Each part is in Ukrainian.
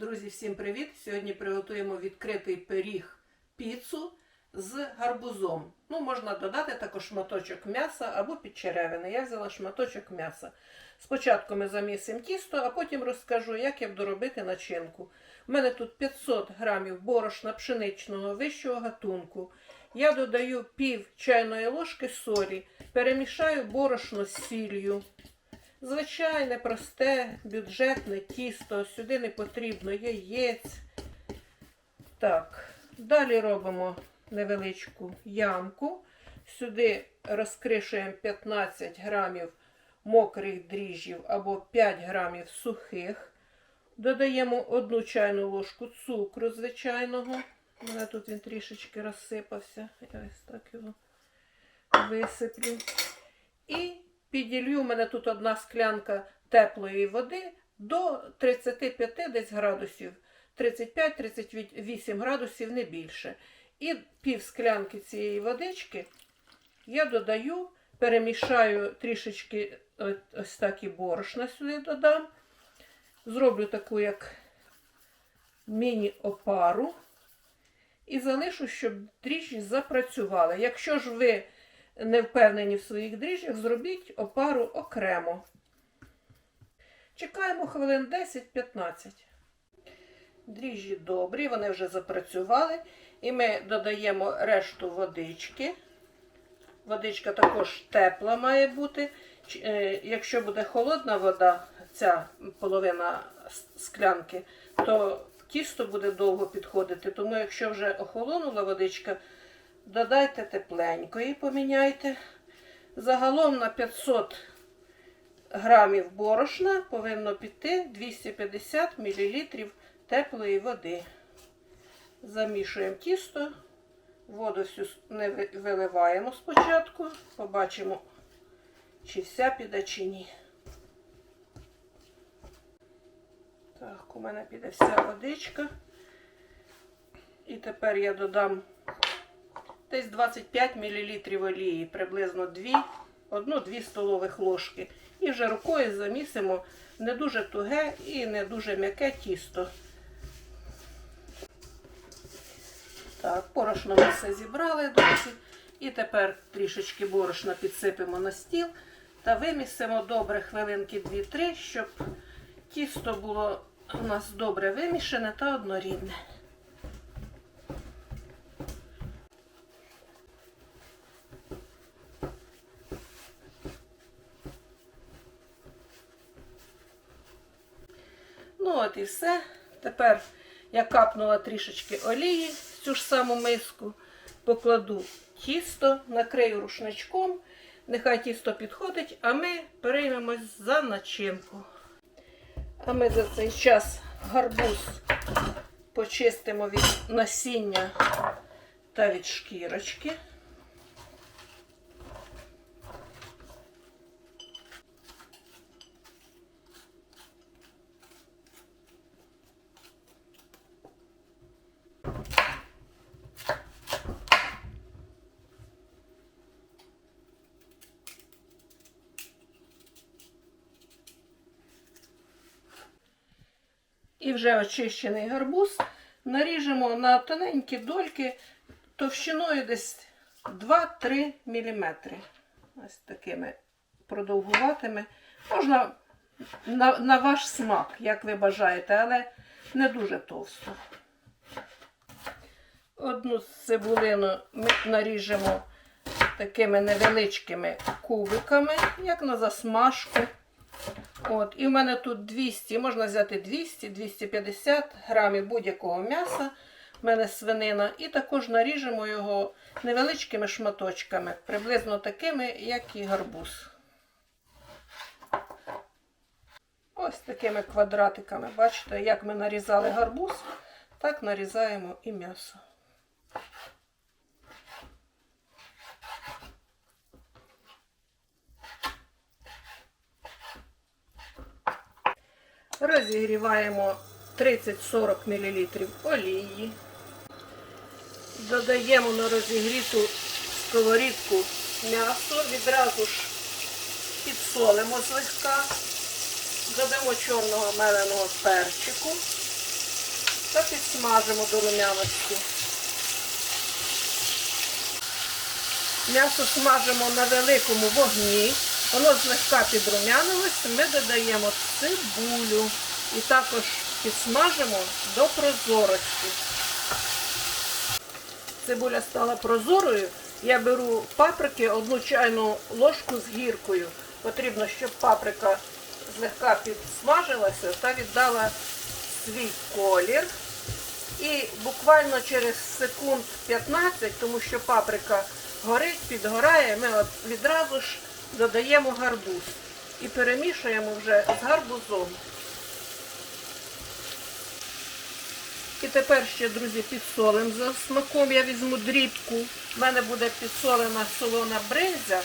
Друзі, всім привіт! Сьогодні приготуємо відкритий пиріг піцу з гарбузом. Ну, можна додати також шматочок м'яса або підчеревини. Я взяла шматочок м'яса. Спочатку ми замісимо тісто, а потім розкажу, як я буду робити начинку. У мене тут 500 грамів борошна пшеничного вищого гатунку. Я додаю пів чайної ложки солі, перемішаю борошно з сіллю. Звичайне, просте, бюджетне тісто. Сюди не потрібно яєць. Так, далі робимо невеличку ямку. Сюди розкришуємо 15 грамів мокрих дріжджів або 5 грамів сухих. Додаємо одну чайну ложку цукру звичайного. У мене тут він трішечки розсипався. Я ось так його висиплю. І піділью, у мене тут одна склянка теплої води до 35 десь градусів. 35-38 градусів, не більше. І пів склянки цієї водички я додаю, перемішаю трішечки ось так і борошна сюди додам. Зроблю таку, як міні-опару. І залишу, щоб дріжджі запрацювали. Якщо ж ви не впевнені в своїх дріжджах, зробіть опару окремо. Чекаємо хвилин 10-15. Дріжджі добрі, вони вже запрацювали. І ми додаємо решту водички. Водичка також тепла має бути. Е, Якщо буде холодна вода, ця половина склянки, то тісто буде довго підходити. Тому, якщо вже охолонула водичка, додайте тепленької, поміняйте. Загалом на 500 грамів борошна повинно піти 250 мл теплої води. Замішуємо тісто, воду всю не виливаємо спочатку, побачимо, чи вся піде, чи ні. Так, у мене піде вся водичка. І тепер я додам десь 25 мл олії, приблизно 2, 1-2 столових ложки. І вже рукою замісимо не дуже туге і не дуже м'яке тісто. Так, борошно ми все зібрали, друзі. І тепер трішечки борошна підсипемо на стіл та вимісимо добре хвилинки 2-3, щоб тісто було у нас добре вимішане та однорідне. І все. Тепер я капнула трішечки олії в цю ж саму миску, покладу тісто, накрию рушничком. Нехай тісто підходить, а ми переймемось за начинку. А ми за цей час гарбуз почистимо від насіння та від шкірочки. І вже очищений гарбуз наріжемо на тоненькі дольки товщиною десь 2-3 мм. Ось такими продовгуватими. Можна на, на ваш смак, як ви бажаєте, але не дуже товсто. Одну цибулину ми наріжемо такими невеличкими кубиками, як на засмажку. От, і в мене тут 200, можна взяти 200-250 грамів будь-якого м'яса. В мене свинина. І також наріжемо його невеличкими шматочками, приблизно такими, як і гарбуз. Ось такими квадратиками. Бачите, як ми нарізали гарбуз, так нарізаємо і м'ясо. Розігріваємо 30-40 мл олії. Додаємо на розігріту сковорідку м'ясо, відразу ж підсолимо злегка. Додамо чорного меленого перчику. та підсмажимо до румяності. М'ясо смажимо на великому вогні. Воно злегка підрумянилось, ми додаємо цибулю і також підсмажимо до прозорості. Цибуля стала прозорою. Я беру паприки, одну чайну ложку з гіркою. Потрібно, щоб паприка злегка підсмажилася та віддала свій колір. І буквально через секунд 15, тому що паприка горить, підгорає, ми відразу ж додаємо гарбуз і перемішуємо вже з гарбузом. І тепер ще, друзі, підсолимо за смаком. Я візьму дрібку. У мене буде підсолена солона бринзя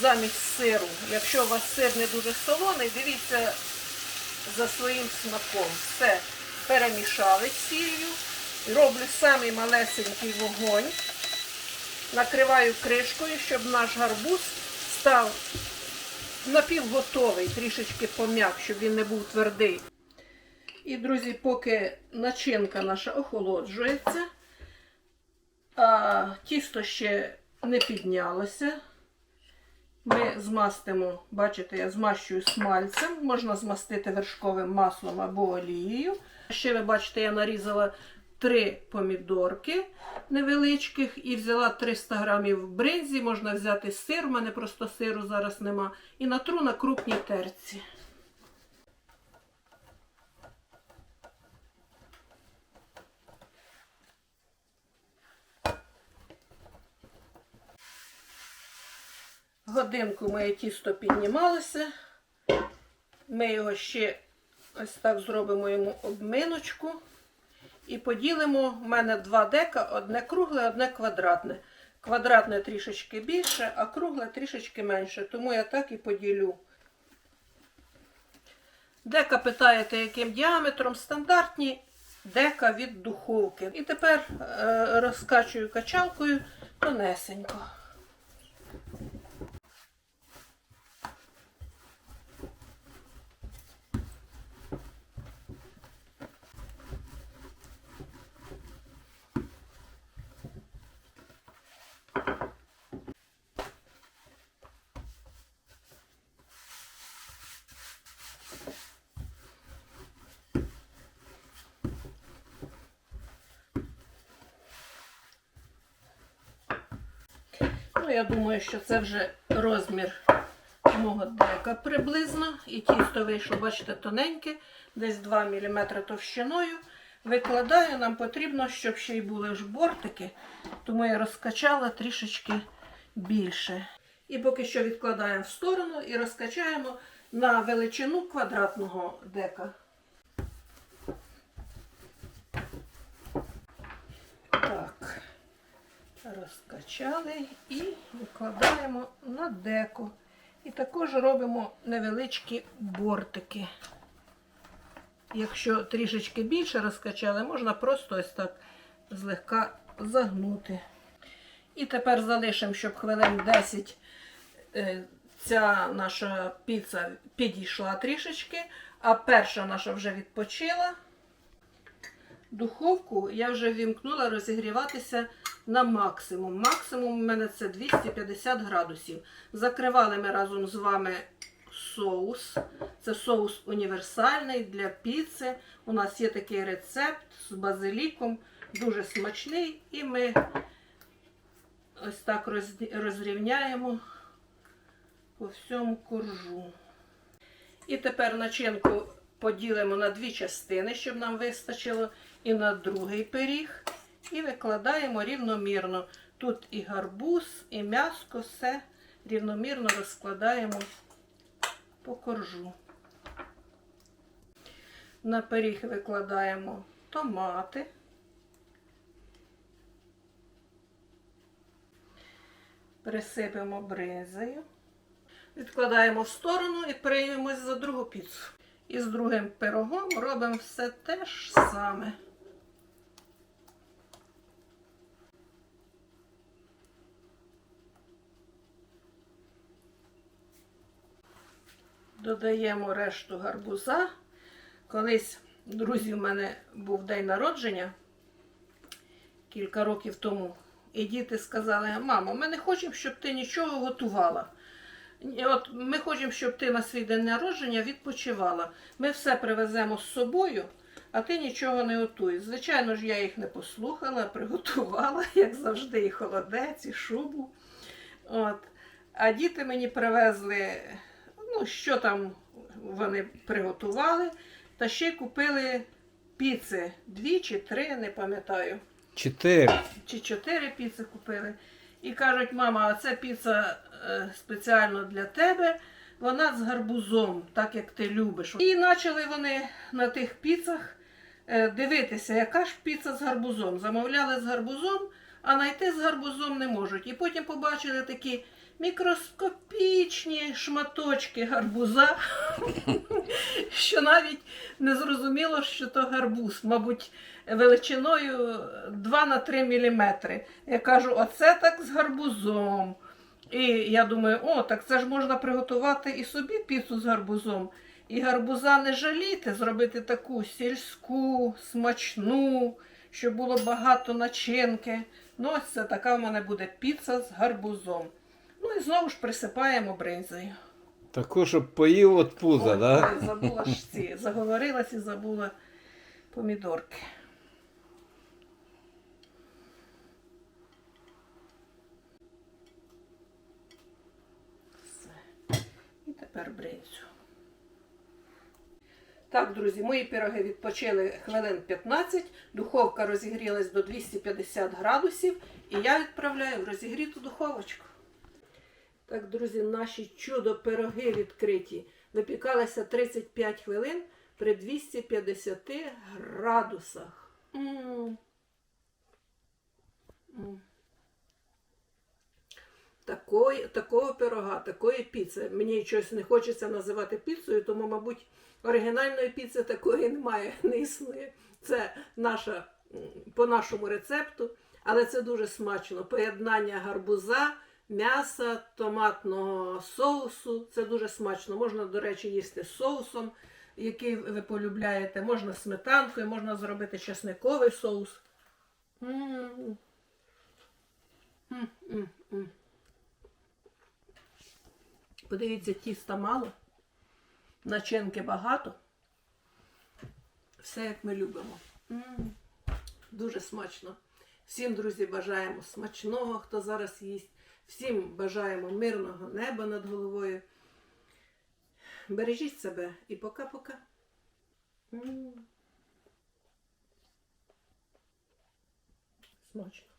замість сиру. Якщо у вас сир не дуже солоний, дивіться за своїм смаком. Все перемішали з сіллю. Роблю самий малесенький вогонь. Накриваю кришкою, щоб наш гарбуз став напівготовий, трішечки пом'як, щоб він не був твердий. І, друзі, поки начинка наша охолоджується, а тісто ще не піднялося. Ми змастимо, бачите, я змащую смальцем, можна змастити вершковим маслом або олією. Ще ви бачите, я нарізала три помідорки невеличких і взяла 300 грамів бринзі, можна взяти сир, у мене просто сиру зараз нема. І натру на крупній терці. Годинку моє тісто піднімалося. Ми його ще ось так зробимо йому обминочку. І поділимо, в мене два дека, одне кругле, одне квадратне. Квадратне трішечки більше, а кругле трішечки менше. Тому я так і поділю. Дека питаєте, яким діаметром? Стандартні дека від духовки. І тепер е, розкачую качалкою тонесенько. Ну, я думаю, що це вже розмір мого дека приблизно. І тісто вийшло, бачите, тоненьке, десь 2 мм товщиною. Викладаю, нам потрібно, щоб ще й були ж бортики, тому я розкачала трішечки більше. І поки що відкладаємо в сторону і розкачаємо на величину квадратного дека. Так розкачали і викладаємо на деко. І також робимо невеличкі бортики. Якщо трішечки більше розкачали, можна просто ось так злегка загнути. І тепер залишимо, щоб хвилин 10 е, ця наша піца підійшла трішечки, а перша наша вже відпочила. Духовку я вже вімкнула розігріватися на максимум. Максимум у мене це 250 градусів. Закривали ми разом з вами соус. Це соус універсальний для піци. У нас є такий рецепт з базиліком, дуже смачний. І ми ось так розрівняємо по всьому коржу. І тепер начинку поділимо на дві частини, щоб нам вистачило, і на другий пиріг. І викладаємо рівномірно. Тут і гарбуз, і м'яско, все рівномірно розкладаємо по коржу. На пиріг викладаємо томати. Присипемо бризою. Відкладаємо в сторону і приймемось за другу піцу. І з другим пирогом робимо все те ж саме. Додаємо решту гарбуза. Колись друзі, в мене був день народження кілька років тому. І діти сказали: мамо, ми не хочемо, щоб ти нічого готувала. От ми хочемо, щоб ти на свій день народження відпочивала. Ми все привеземо з собою, а ти нічого не готуй. Звичайно ж, я їх не послухала, приготувала, як завжди, і холодець, і шубу. От. А діти мені привезли, ну, що там вони приготували, та ще й купили піци. Дві чи три, не пам'ятаю Чотири. чи чотири піци купили. І кажуть, мама, а це піца е, спеціально для тебе. Вона з гарбузом, так як ти любиш. І почали вони на тих піцах е, дивитися, яка ж піца з гарбузом. Замовляли з гарбузом, а знайти з гарбузом не можуть. І потім побачили такі мікроскопічні шматочки гарбуза, що навіть не зрозуміло, що то гарбуз. Мабуть, величиною 2 на 3 міліметри. Я кажу, оце так з гарбузом. І я думаю, о, так це ж можна приготувати і собі піцу з гарбузом. І гарбуза не жаліти, зробити таку сільську, смачну, щоб було багато начинки. Ну, ось це така в мене буде піца з гарбузом. Ну і знову ж присипаємо бринзою. Таку, щоб поїв от пуза, Ой, да? ой, забула ж ці, заговорилась і забула помідорки. Все. І тепер бринзю. Так, друзі, мої пироги відпочили хвилин 15, духовка розігрілась до 250 градусів, і я відправляю в розігріту духовочку. Так, друзі, наші чудо пироги відкриті. Випікалися 35 хвилин при 250 градусах. М. М. Такої, такого пирога, такої піци. Мені щось не хочеться називати піцею, тому, мабуть, оригінальної піци такої немає, не існує. Це наша по нашому рецепту, але це дуже смачно. Поєднання гарбуза, м'яса, томатного соусу. Це дуже смачно. Можна, до речі, їсти соусом, який ви полюбляєте. Можна сметанкою, можна зробити чесниковий соус. М. Подивіться, тіста мало, начинки багато. Все як ми любимо. Дуже смачно. Всім, друзі, бажаємо смачного, хто зараз їсть. Всім бажаємо мирного неба над головою. Бережіть себе і пока-пока. Смачно.